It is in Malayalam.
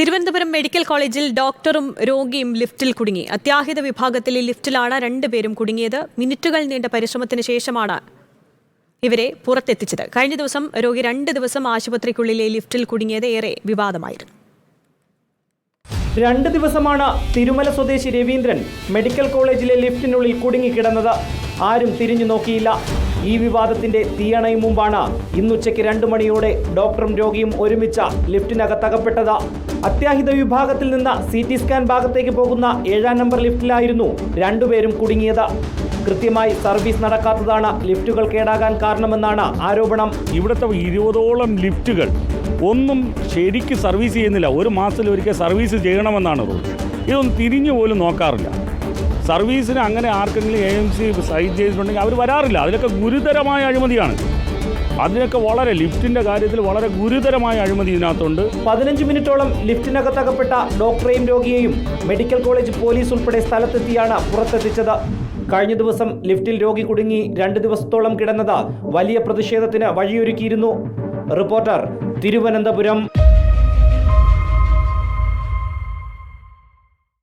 തിരുവനന്തപുരം മെഡിക്കൽ കോളേജിൽ ഡോക്ടറും രോഗിയും ലിഫ്റ്റിൽ കുടുങ്ങി. അത്യാഹിത വിഭാഗത്തിലെ ലിഫ്റ്റിലാണ് രണ്ടുപേരും കുടുങ്ങിയത്. മിനിറ്റുകൾ നീണ്ട പരിശ്രമത്തിന് ശേഷമാണ് ഇവരെ പുറത്തെത്തിച്ചത്. കഴിഞ്ഞ ദിവസം രോഗി രണ്ട് ദിവസം ആശുപത്രിക്കുള്ളിലെ ലിഫ്റ്റിൽ കുടുങ്ങിയത് ഏറെ വിവാദമായിരുന്നു. രണ്ട് ദിവസമാണ് തിരുമല സ്വദേശി രവീന്ദ്രൻ മെഡിക്കൽ കോളേജിലെ ലിഫ്റ്റിനുള്ളിൽ കുടുങ്ങിക്കിടന്നത്. ആരും തിരിഞ്ഞു നോക്കിയില്ല. ഈ വിവാദത്തിന്റെ തീയണയും മുമ്പാണ് ഇന്നുച്ചയ്ക്ക് രണ്ടു മണിയോടെ ഡോക്ടറും രോഗിയും ഒരുമിച്ച ലിഫ്റ്റിനകത്തകപ്പെട്ടത് അത്യാഹിത വിഭാഗത്തിൽ നിന്ന് സി ടി സ്കാൻ ഭാഗത്തേക്ക് പോകുന്ന ഏഴാം നമ്പർ ലിഫ്റ്റിലായിരുന്നു രണ്ടുപേരും കുടുങ്ങിയത്. കൃത്യമായി സർവീസ് നടക്കാത്തതാണ് ലിഫ്റ്റുകൾ കേടാകാൻ കാരണമെന്നാണ് ആരോപണം. ഇവിടുത്തെ ഇരുപതോളം ലിഫ്റ്റുകൾ ഒന്നും ശരിക്ക് സർവീസ് ചെയ്യുന്നില്ല. ഒരു മാസത്തിൽ ഒരിക്കൽ സർവീസ് ചെയ്യണമെന്നാണ് റൂൾ. ഇതൊന്നും തിരിഞ്ഞു പോലും നോക്കാറില്ല. സർവീസിന് അങ്ങനെ ആർക്കെങ്കിലും എ എം സി സൈറ്റ് ചെയ്തിട്ടുണ്ടെങ്കിൽ അവർ വരാറില്ല. അതിലൊക്കെ ഗുരുതരമായ അഴിമതിയാണ്. അതിനൊക്കെ വളരെ ലിഫ്റ്റിന്റെ കാര്യത്തിൽ വളരെ ഗുരുതരമായ അഴിമതി ഇതിനകത്തുണ്ട്. പതിനഞ്ച് മിനിറ്റോളം ലിഫ്റ്റിനകത്തകപ്പെട്ട ഡോക്ടറെയും രോഗിയെയും മെഡിക്കൽ കോളേജ് പോലീസ് ഉൾപ്പെടെ സ്ഥലത്തെത്തിയാണ് പുറത്തെത്തിച്ചത്. കഴിഞ്ഞ ദിവസം ലിഫ്റ്റിൽ രോഗി കുടുങ്ങി രണ്ട് ദിവസത്തോളം കിടന്നത് വലിയ പ്രതിഷേധത്തിന് വഴിയൊരുക്കിയിരുന്നു. റിപ്പോർട്ടർ തിരുവനന്തപുരം.